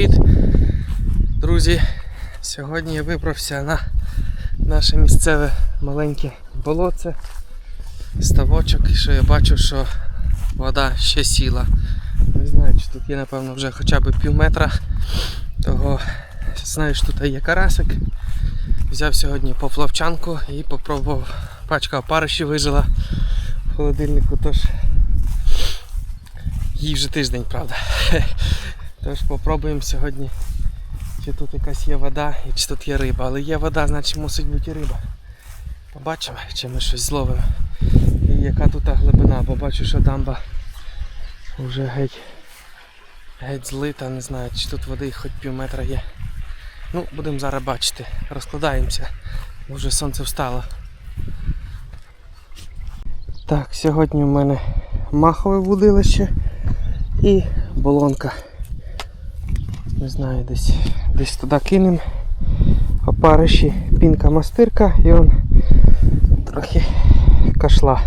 привіт! Друзі! Сьогодні я вибрався на наше місцеве маленьке болотце, ставочок, і що я бачу, що вода ще сіла. Не знаю, чи тут є, напевно, вже хоча б пів метра. Того знаю, що тут є карасик. Взяв сьогодні поплавчанку і попробував. Пачка опариші вижила в холодильнику, тож їй вже тиждень, правда. Тож попробуємо сьогодні, чи тут якась є вода і чи тут є риба. Але є вода, значить мусить бути і риба. Побачимо, чи ми щось зловимо. І яка тут глибина, бо бачу, що дамба вже геть, геть злита, не знаю, чи тут води хоч пів метра є. Ну, будемо зараз бачити. Розкладаємося, бо вже сонце встало. Так, сьогодні в мене махове вудилище і болонка. Не знаю, десь, десь туди кинемо. Опариші пінка мастирка і он трохи кашла.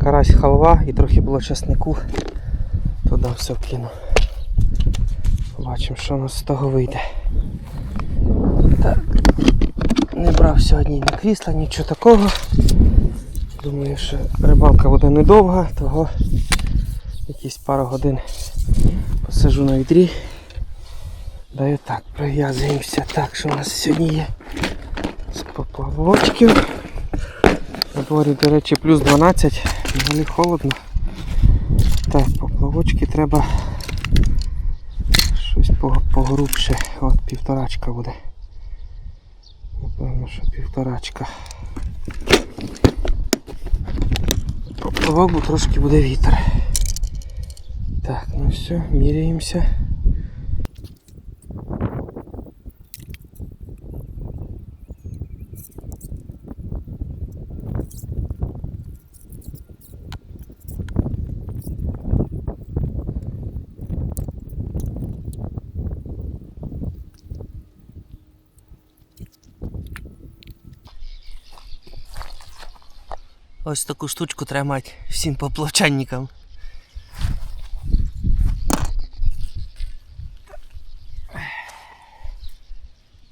Карась халва і трохи було часнику. Туди все кину. Побачимо, що у нас з того вийде. Так. Не брав сьогодні ні крісла, нічого такого. Думаю, що рибалка буде недовга, того якісь пару годин посижу на відрі. Да і так, прив'язуємося. Так, що у нас сьогодні є з поплавочків. На дворі, до речі, плюс 12, взагалі холодно. Так, поплавочки треба щось погрубше. От півторачка буде. Напевно, що півторачка. Поплавок, бо трошки буде вітер. Так, ну все, міряємося. Ось таку штучку треба мати всім поплавчанникам.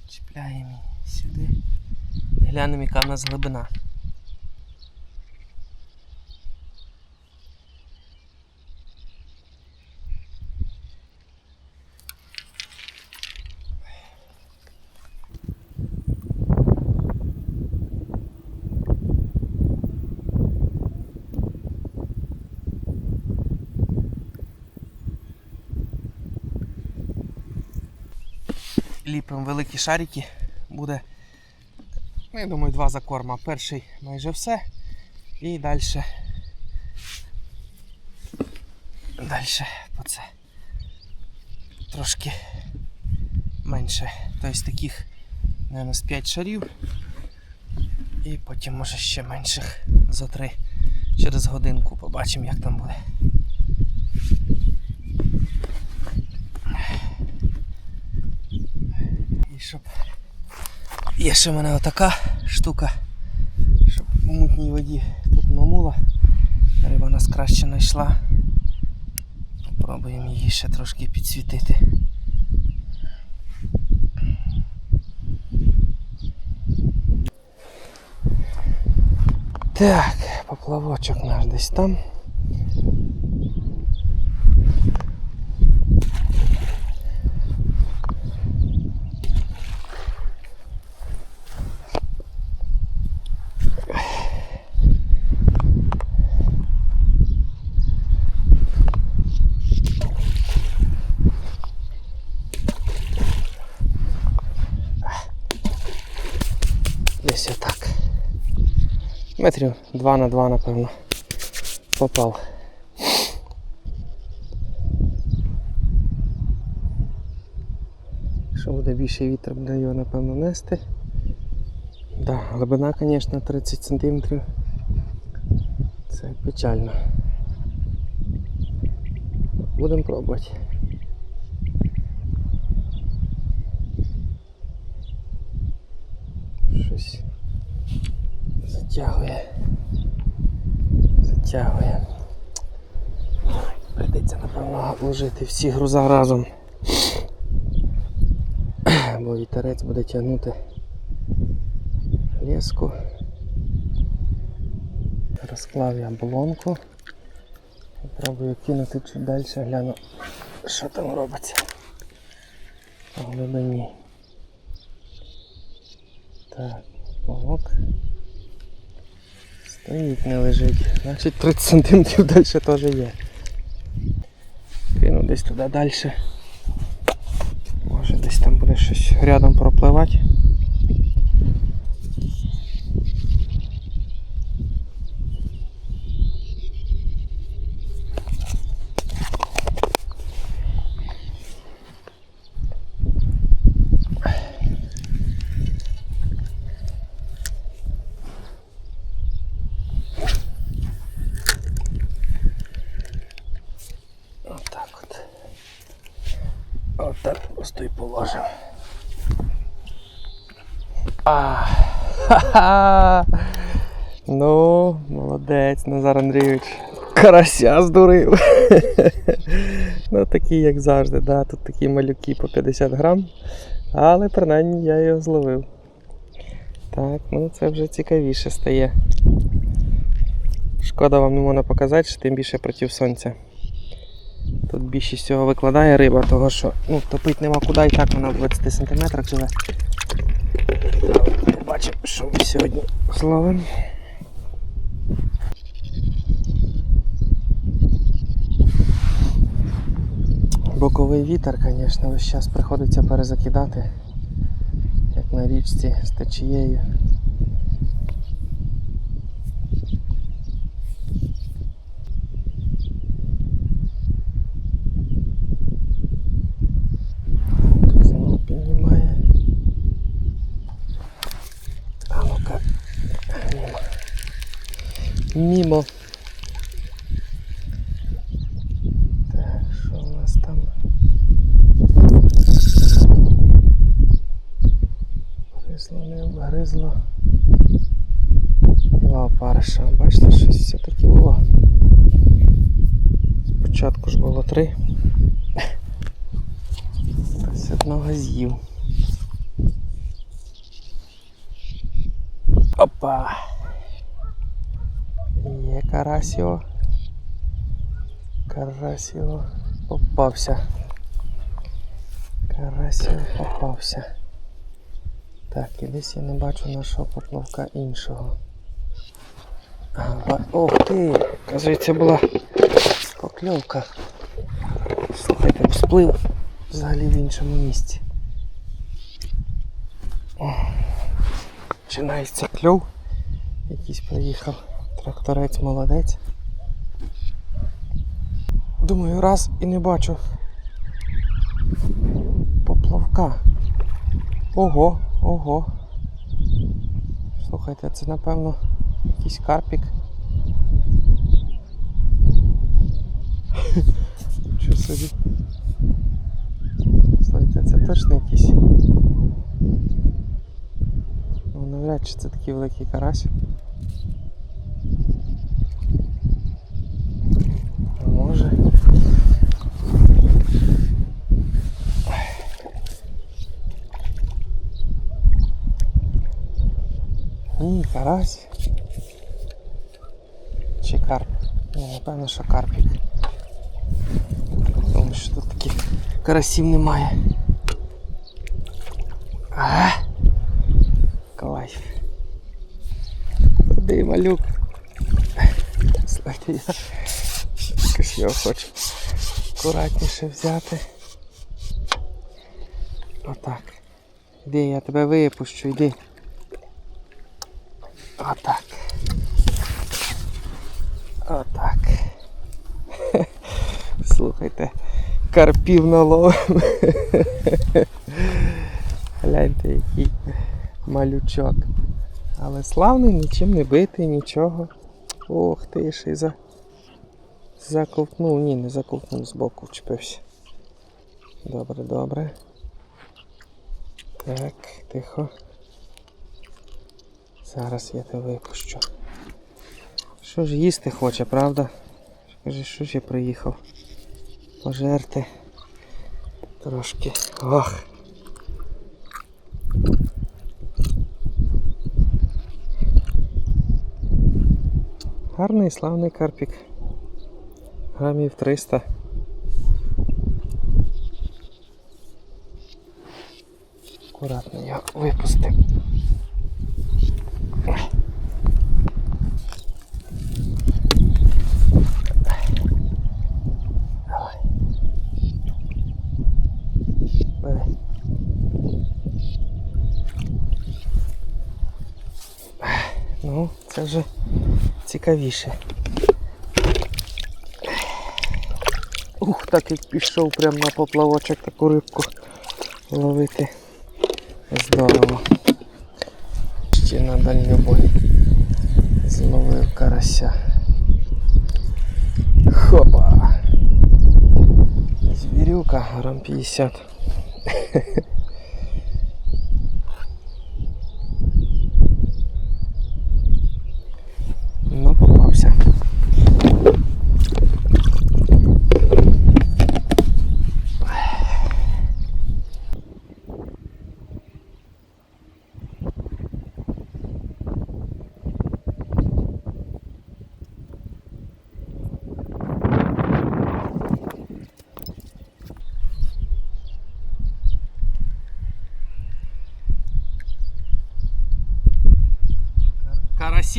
Чіпляємо сюди. І глянемо, яка в нас глибина. Ліпимо великі шарики, буде, ну, я думаю, два закорма. Перший майже все. І далі. Далі по це. Трошки менше. Тобто таких, мабуть, з 5 шарів. І потім може ще менших за 3 через годинку. Побачимо як там буде. І щоб є ще в мене отака штука, щоб в мутній воді тут мамула. Риба нас краще знайшла. Пробуємо її ще трошки підсвітити. Так, поплавочок наш десь там. Десь отак. Метрів 2 на 2, напевно. Попав. Якщо буде більший вітер, буде його напевно нести. Да, глибина, звісно, 30 см. Це печально. Будемо пробувати. Щось затягує. Затягує. Прийдеться, напевно, вложити всі груза разом. бо вітерець буде тягнути леску. Розклав я блонку. Пробую кинути чуть далі, гляну, що там робиться. В глибині. Так, полок. Стоїть, не лежить. Значить 30 см далі теж є. Кину десь туди далі. Може десь там буде щось рядом пропливати. Отак от. Отак просто і положимо. А, ха-ха. Ну, молодець, Назар Андрійович. Карася здурив. ну такі, як завжди, да. Тут такі малюки по 50 грам. Але принаймні я його зловив. Так, ну це вже цікавіше стає. Шкода вам не можна показати, що тим більше проти сонця. Тут більшість всього викладає риба, того що ну, топити нема куди і так вона в 20 см живе. Побачимо, що ми сьогодні зловимо. Боковий вітер, звісно, весь час приходиться перезакидати, як на річці з течією. Знову піднімає. А ну-ка. Мімо. Мімо. Так, що у нас там? Гризло, не. Два опариша. Бачите, щось все-таки було. Спочатку ж було три. Карасіо. Карасіо попався. Карасіо попався. Так, і десь я не бачу нашого поплавка іншого. Ох ти! Кажеться, була покльовка. Слухайте, всплив взагалі в іншому місці. Починається кльов. Якийсь приїхав тракторець молодець. Думаю, раз і не бачу поплавка. Ого, ого. Слухайте, це напевно якийсь карпік. Що собі? Слухайте, це точно якийсь. Ну, навряд чи це такий великий карась. А Може. Ні, карась. Чи карп? Напевно, що карпік. Тому що тут таких карасів немає. А, кайф. Туди малюк. Слухайте, я якось його хочу акуратніше взяти. Отак. Іди, я тебе випущу, йди. Отак. Отак. Слухайте, карпів наловим. Гляньте, який малючок. Але славний, нічим не битий, нічого. Ох ти, ще й за... заковтнув. Ні, не заковтнув, збоку вчепився. Добре, добре. Так, тихо. Зараз я тебе випущу. Що ж їсти хоче, правда? Каже, що ж я приїхав? Пожерти трошки. Ох. Гарний славний карпік. Грамів 300. Акуратно я випустив. Цікавіше. Ух, так як пішов прямо на поплавочок таку рибку ловити. Здорово. Ще на дальньобой зловив карася. Хопа! Звірюка, грам 50. Ну,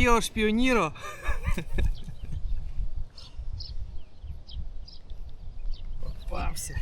Карасіо шпіоніро. Попався.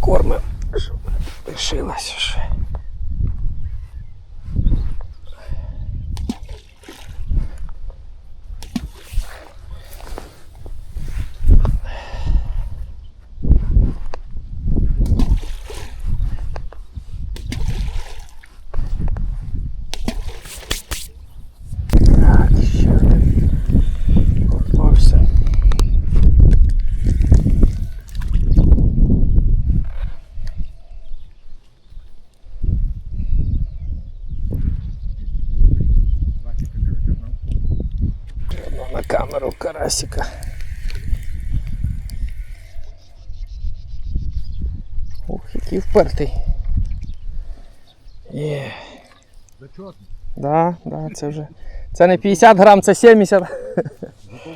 Корми, щоб лишилося ще. Так, ще один попався. Прямо на карасика. Ух, який впертий. Є. Да, да, це вже. Це не 50 грам, це 70. Зато.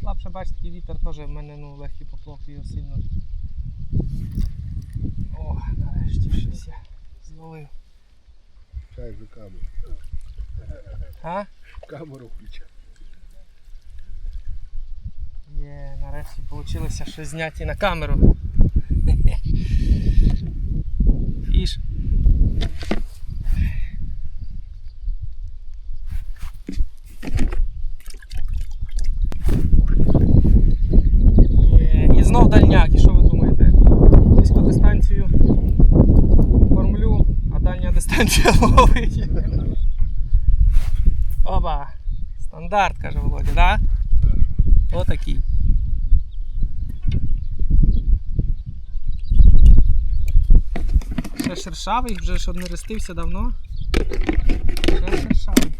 Слабше бачите, вітер теж в мене ну, легкий поплав його сильно. О, нарешті щось я зловив. Чай вже камеру. А? Камеру включай. Є, нарешті вийшло щось зняти на камеру. Оба! Стандарт, каже Володя, да? Отакий. Ще шершавий, вже ж не ростився давно. Ще шершавий.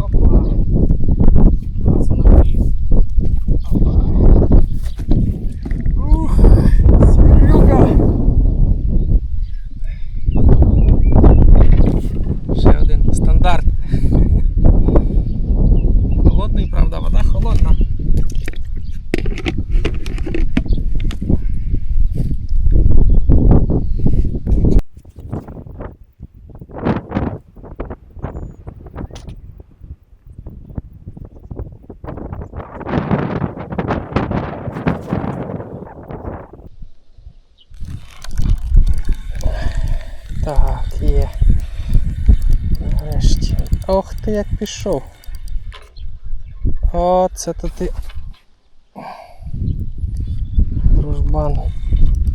Опа. Зараз воно вліз. Опа. Ух, звірюка. Ще один стандарт. Холодний, правда, вода холодна. Так, є. Нарешті. Ох ти як пішов. О, це то ти. Дружбан.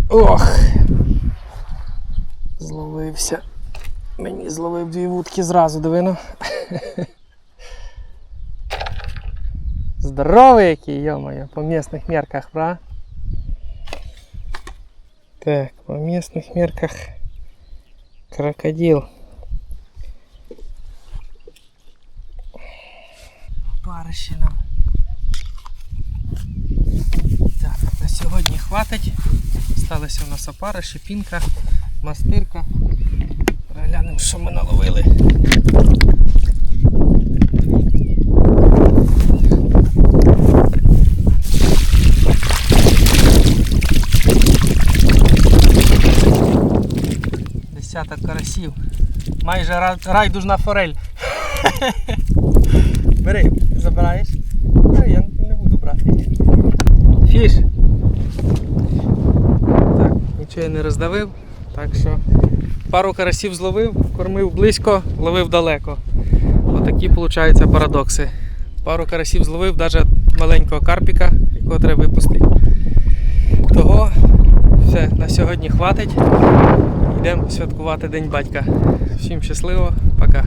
Ох! Зловився. Мені зловив дві вудки зразу, дивино. Здоровий який, йо-моє, по місних мерках, бра? Так, по місних мерках крокодил. Париші нам. Так, на сьогодні хватить. Сталися у нас опара, шипінка, мастирка. Переглянемо, що ми наловили. Десяток карасів. Майже райдужна форель. Бери, забираєш. Бери, я не буду брати. Фіш. Так, нічого я не роздавив. Так що пару карасів зловив, кормив близько, ловив далеко. Отакі, виходять, парадокси. Пару карасів зловив, навіть маленького карпіка, якого треба випустити. Того все, на сьогодні хватить. Йдемо святкувати День батька. Всім щасливо, пока.